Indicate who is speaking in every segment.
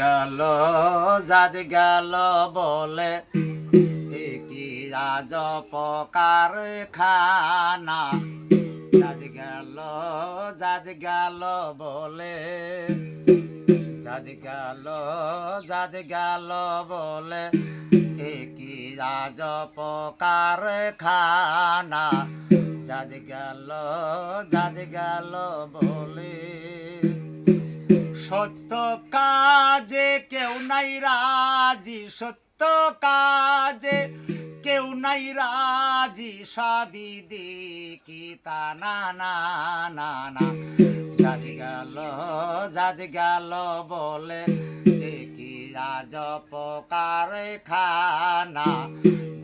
Speaker 1: গেল যাদ গেল বলে কি রাজ পকার খানা। যাদ গেল যাদ গেল বলে যাদ গেল যাদ গেল বলে কি রাজ পকার খানা। যাদ গেল যাদ গেল বলে। সত্য কাজে কেউ নাই রাজি, সত্য কাজে কেউ নাই রাজি, সবই দেখি তা, না না না না। যাদি গেল যাদি গেল বলে দেখি আজ পকার খানা।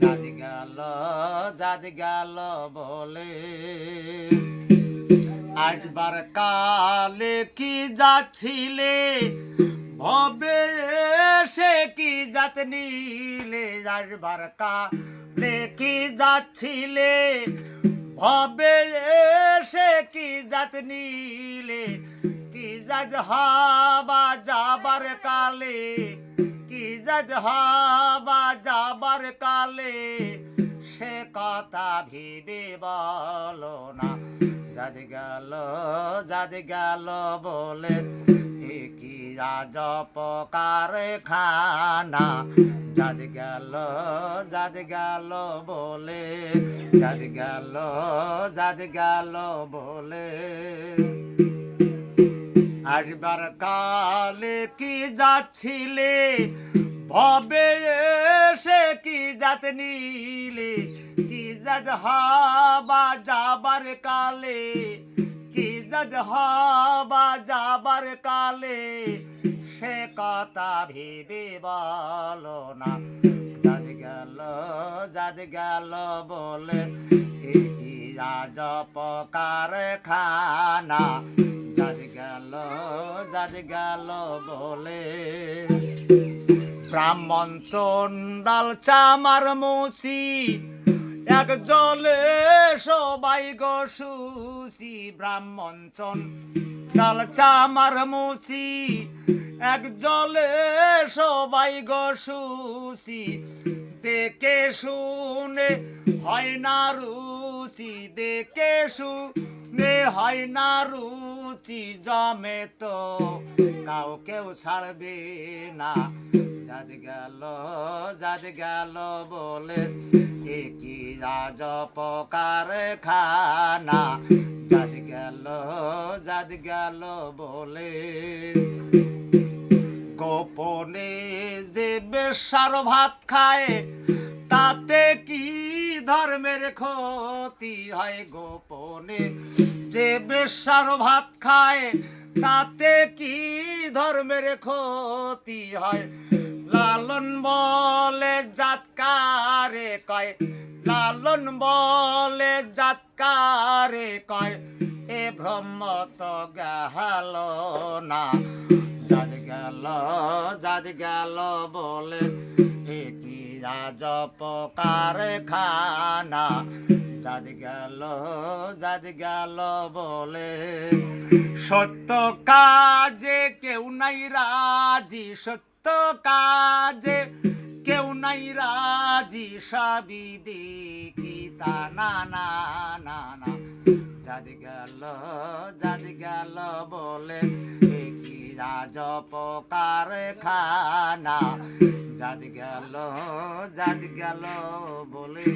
Speaker 1: যাদি গেল যাদি গেল বলে আসবার কালে কি যাচ্ছিলে? ভবে সে কি জাত নিলে? আসবার কালে কি যাচ্ছিলে? ভবে সে কি জাত নিলে? কি জাত হাবা যাবার কালে? কি জাত হাবা যাবার কালে? সে কথা ভেবে বলো না। যাদ গেল যাদ গেল বলে কি রাজ পকার খানা? যাদ গেল যাদ গেল বলে, যাদ গেল যাদ গেল বলে। আসবার কালে কি যাচ্ছিলে? ভবে জাত নিলে, কি জাত হবা যাবার কালে? কি জাত হবা যাবার কালে? সে কথা ভেবে বলো না। যাদ গেল যাদ গেল বলে কি রাজ পকার খানা যাদ গেল যাদ গেল বলে। ব্রাহ্মণ চন্ডাল চামার মুচি। এক জলে সবাই গো সুচি। ব্রাহ্মণ চন্ডাল চামার মুচি। এক জলে সবাই গো সুচি। দেখে শুনে হয় না রুচি। দেখে শুনে হয় না রুচি। জমে তো কাউকেও ছাড়বে না। যাদ গেল যাদ গেল বলে কি রাজ পকার খানা? যাদ গেল যাদ গেল বলে গোপনে যে বেশার ভাত খায়, তাতে কি ধর্মের ক্ষতি হয়? গোপনে যে বেশার ভাত খায়, তাতে কি ধর্মের ক্ষতি হয়? লালন বলে জাতকারে কয়, লালন বলে জাতকারে কয়, এ ব্রহ্ম তো গেল না। যাদ গেল যাদ গেল বলে, এ কি রাজ পকার খানা যাদ গেল যাদ গেল বলে। সত্য কাজে কেউ নাই রাজি, সত্য কাজে কেউ নাই রাজি সবই দেখি তা। না না না না। গেল, যাদ গেল বলে কি রাজ পকার খানা যাদ গেল যাদ গেল বলে।